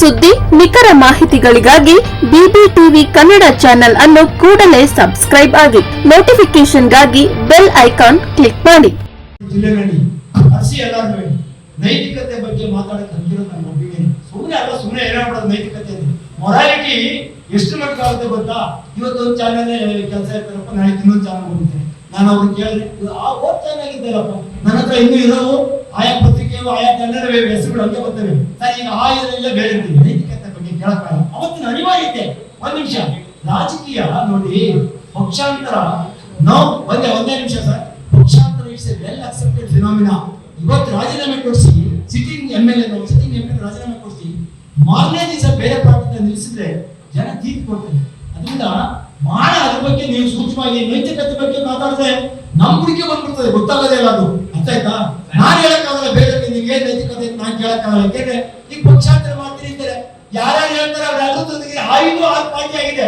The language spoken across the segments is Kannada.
ಸುದ್ದಿ ನಿಖರ ಮಾಹಿತಿಗಳಿಗಾಗಿ ಬಿಬಿಟಿವಿ ಕನ್ನಡ ಚಾನೆಲ್ ಅನ್ನು ಕೂಡಲೇ ಸಬ್ಸ್ಕ್ರೈಬ್ ಆಗಿ ನೋಟಿಫಿಕೇಶನ್ಗಾಗಿ ಬೆಲ್ ಐಕಾನ್ ಕ್ಲಿಕ್ ಮಾಡಿ. ಜಿಲ್ಲೆಗಳಲ್ಲಿ ಹಸಿ ನೈತಿಕತೆ ಬಗ್ಗೆ ಮಾತಾಡಕ್ಕೆ ಕಲ್ತಿರೋದು ನಾನು ಒಪ್ಪಿದ್ದೀನಿ ಸುಮ್ಮನೆ ಅಲ್ಲ ಸುಮ್ಮನೆ ಏನೋ ನೈತಿಕತೆ ಮೊರಾಲಿಟಿ ಎಷ್ಟು ಮಟ್ಟಿಗೆ ಆಗುತ್ತೆ ಗೊತ್ತಾ? ಇವತ್ತೊಂದು ಚಾನಲ್ ಕೆಲಸ ಇರ್ತಾರಪ್ಪ, ನಾಳೆ ಇನ್ನೊಂದು ಚಾನಲ್ ಹೋಗುತ್ತೆ ನಾನು ಅವ್ರು ಕೇಳಿದ್ರೆ ಆ ಓದ್ ಚಾನಲ್ ಇದ್ದಾರಪ್ಪ. ನನ್ನ ಹತ್ರ ಇನ್ನೂ ಇರೋವು ಆಯಾ ಪತ್ರಿಕೆಯು ಆಯಾ ಚಾನಲ್ ಹೆಸರುಗಳು ಅಂತ ಸರ್, ಈಗ ಆ ಇದರಲ್ಲೇ ಬೇರೆ ನೈತಿಕತೆ ಬಗ್ಗೆ ಕೇಳಕ್ಕಾಗಲ್ಲ ಅವತ್ತಿನ ಅನಿವಾರ್ಯತೆ. ಒಂದ್ ನಿಮಿಷ. ರಾಜಕೀಯ ನೋಡಿ, ಪಕ್ಷಾಂತರ. ನಾವು ಒಂದೇ ಒಂದೇ ನಿಮಿಷ ಸರ್. ಪಕ್ಷಾಂತರ ಇಟ್ಸ್ ವೆಲ್ ಅಕ್ಸೆಪ್ಟೆಡ್ ಫಿನಾಮಿನಾ ಇವತ್ತು ರಾಜೀನಾಮೆ ಕೊಡಿಸಿ sitting M L A sitting M L ರಾಜೀನಾಮೆ ಕೊಡಿಸಿ, ಮಾರನೇ ದಿವಸ ಬೇರೆ ಪಾರ್ಟಿ ನಿಲ್ಲಿಸಿದ್ರೆ ಜನ ತೀರ್ಪು ಕೊಡ್ತಾರೆ. ಅದರಿಂದ ಬಹಳ ಅದ್ರ ಬಗ್ಗೆ ನೀವು ಸೂಕ್ಷ್ಮವಾಗಿ ನೈತಿಕತೆ ಬಗ್ಗೆ ಮಾತಾಡಿದ್ರೆ ನಮ್ ಬಂದ್ಬಿಡ್ತದೆ. ಗೊತ್ತಾಗೋದೇ ಇಲ್ಲ ಅದು. ಅರ್ಥ ಆಯ್ತಾ ನಾನು ಬೇರೆ ನಿಮ್ಗೆ ಏನ್ ನೈತಿಕತೆ ಅಂತ ನಾನು ಕೇಳಕ್ಕಾಗಲ್ಲ ಯಾಕೆಂದ್ರೆ ಈಗ ಪಕ್ಷಾಂತರ ಮಾಡ್ತೀನಿ ಅಂತಾರೆ, ಯಾರ್ಯಾರು ಹೇಳ್ತಾರೆ ಅವ್ರ ಜೊತೆಗೆ ಐದು ಆರು ಪಾರ್ಟಿ ಆಗಿದೆ.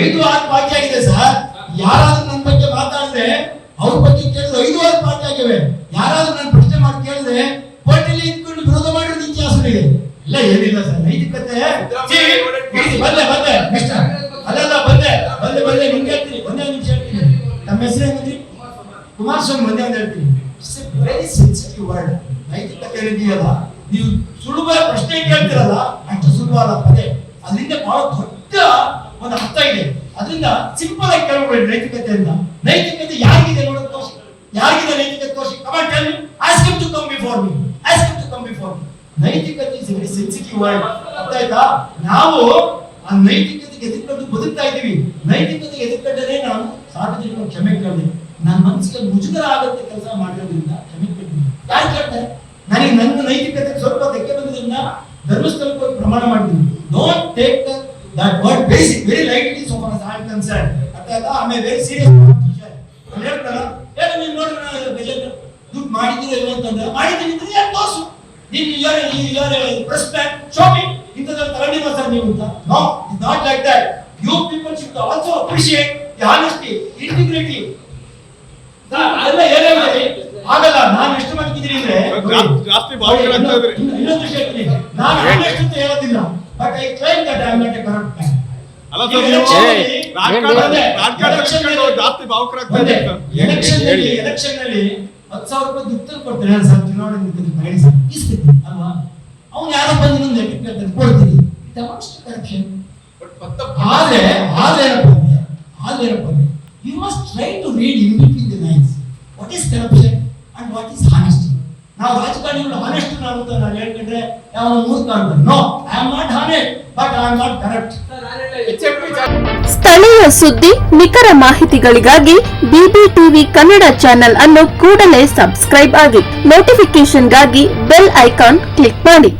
ಐದು ಆರು ಪಾರ್ಟಿ ಆಗಿದೆ ಸರ್. ಯಾರಾದ್ರೂ ನನ್ನ ಬಗ್ಗೆ ಮಾತಾಡಿದ್ರೆ ಅವ್ರ ಬಗ್ಗೆ ಕೇಳಿದ್ರೆ ಐದು ಆರು ಪಾರ್ಟಿ ಆಗಿವೆ. ಯಾರಾದ್ರೂ ನನ್ನ ಪ್ರಶ್ನೆ ಮಾಡಿ ಕೇಳಿದ್ರೆ ಕೋರ್ಟಲ್ಲಿ ಇಟ್ಕೊಂಡು ವಿರೋಧ ಮಾಡಿರೋ ಇತಿಹಾಸ ಇದೆ. ಇಲ್ಲ, ಏನಿಲ್ಲ ಸರ್. ನೈತಿಕತೆ ಬಂದೆ ಬಂದೆ ನೆಕ್ಸ್ಟ್ ಅಲ್ಲಲ್ಲ ಬಂದೆ ಬಂದೆ ಬಂದೆ ನಿಮ್ಗೆ ಹೇಳ್ತೀನಿ. ಒಂದೇ ನಿಮಿಷ ಹೇಳ್ತೀನಿ. ನಮ್ಮ ಹೆಸರು ಏನಂದ್ರಿ ಕುಮಾರಸ್ವಾಮಿ, ಒಂದೇ ಒಂದು ಹೇಳ್ತೀನಿ. ವೆರಿ ಸೆನ್ಸಿಟಿವ್ ವರ್ಡ್ ನೈತಿಕತೆ ಇದೆಯಲ್ಲ ನೀವು ಸುಲಭ ಪ್ರಶ್ನೆ ಕೇಳ್ತಿರಲ್ಲ, ಅಷ್ಟು ಸುಲಭ ಅಲ್ಲ ಪದೇ ಅದರಿಂದ ಬಹಳ ದೊಡ್ಡ ಒಂದು ಅರ್ಥ ಇದೆ. ಅದರಿಂದ ಸಿಂಪಲ್ ಆಗಿ ಕೇಳ್ಬೋದು ನೈತಿಕತೆಯಿಂದ. ನೈತಿಕತೆ ಯಾರಿಗಿದೆ ನೋಡೋದು ತೋರಿಸಿ. ಯಾರಿಗಿದೆ ನೈತಿಕತೆ ತೋರಿಸಿ? Command tell me ask to come before me ask him to come before me ನೈತಿಕತೆ ಇಸ್ ವೆರಿ ಸೆನ್ಸಿಟಿವ್ ವರ್ಡ್ ಅರ್ಥ ನಾವು ಆ ನೈತಿಕತೆಗೆ ಎದುರ್ಕೊಂಡು ಬದುಕ್ತಾ ಇದ್ದೀವಿ. ನೈತಿಕತೆಗೆ ಎದುರ್ಕೊಂಡೇ ನಾನು ಸಾರ್ವಜನಿಕ ಕ್ಷಮೆ ಕೇಳಿದೆ ನನ್ನ ಮನಸ್ಸಿಗೆ ಮುಜುಗರ ಆಗುತ್ತೆ ಕೆಲಸ ಮಾಡಿರೋದ್ರಿಂದ ಕೇಳ್ತೀನಿ ಯಾರು ಕೇಳ್ತಾರೆ? ನನಗೆ ನನ್ನ ನೈತಿಕತೆ ಸ್ವಲ್ಪ ಧಕ್ಕೆ ಬಂದ್ರಿಂದ ಧರ್ಮಸ್ಥಳಕ್ಕೆ ಹೋಗಿ ಪ್ರಮಾಣ ಮಾಡಿದ್ದೀನಿ. Don't take that word basic very lightly so far I am concern ಅರ್ಥ ಆಯ್ತಾ ಆಮೇಲೆ ವೆರಿ ಸೀರಿಯಸ್ ನಾನು ಹೇಳ್ತಾರ? ಹೇಳ ನೀನು ನೋಡಿ ನಾನು ಗಜೇಂದ್ರ ದುಡ್ಡು ಮಾಡಿದ್ದೀರೋ ಇಲ್ಲ ಅಂತಂದ್ರೆ, ಮಾಡಿದ್ದೀನಿ ಅಂದ್ರೆ ಯಾರು ತೋರ್ಸು? ನೀನು ಯಾರು ಯಾರು ಪ್ರೆಸ್ ಬ್ಯಾಂಕ್ ಶಾಪಿಂಗ್ ಇಂಥದ್ರಲ್ಲಿ ತಗೊಂಡಿಲ್ಲ ಸರ್ ನೀವು ಅಂತ? No it not like that you people should also appreciate the honesty integrity ಅದೆಲ್ಲ ಏನೇ ಮಾಡಿ ಆಗಲ್ಲ ನಾನು ಎಷ್ಟು ಮಟ್ಟಿದ್ದೀನಿ ಅಂದ್ರೆ ಜಾಸ್ತಿ- ಇದ್ರಿ. ನಾನು ಅಂತ ಹೇಳೋದಿಲ್ಲ. But I claim that I am not a corrupt man ಅಲ್ಲ ಸರ್ ನೀವು ರಾಜಕಾರಣ ರಾಜಕಾರಣ ಜಾಸ್ತಿ ಭಾವುಕರಾಗ್ತಾ ಇದ್ದೀರಿ ಎಲೆಕ್ಷನ್ನಲ್ಲಿ ಎಲೆಕ್ಷನ್ನಲ್ಲಿ ಹತ್ತು ಸಾವಿರ ರೂಪಾಯಿ ದುಡ್ಡು ಕೊಡ್ತಾರೆ ಹೇಳಿ ಸರ್ ಚುನಾವಣೆ ಅಲ್ವಾ? ಅವ್ನು ಯಾರೋ ಬಂದು ಇನ್ನೊಂದು ಲೆಕ್ಕ ಕೇಳ್ತಾನೆ ಕೊಡ್ತೀನಿ. ಕರಪ್ಷನ್ ಆದ್ರೆ ಆದ್ರೆ ಏನಪ್ಪ ಅಂದ್ರೆ ಆದ್ರೆ ಏನಪ್ಪ ಅಂದ್ರೆ you must try to read in between the lines what is corruption and what is honest ನಾವು ರಾಜಕಾರಣಿಗಳು ಹಾನೆಸ್ಟ್ ಅಂತ ನಾನು ಹೇಳ್ತಿದ್ದೆ ಯಾವ ಮೂರ್ಖ ಅಂತ no I am not ಹಾನೆ but I am not correct ಸ್ಥಳೀಯ ಸುದ್ದಿ ನಿಖರ ಮಾಹಿತಿಗಳಿಗಾಗಿ ಬಿಬಿ ಟಿವಿ ಕನ್ನಡ ಚಾನೆಲ್ ಅನ್ನು ಕೂಡಲೇ ಸಬ್ಸ್ಕ್ರೈಬ್ ಆಗಿ ನೋಟಿಫಿಕೇಶನ್ಗಾಗಿ ಬೆಲ್ ಐಕಾನ್ ಕ್ಲಿಕ್ ಮಾಡಿ.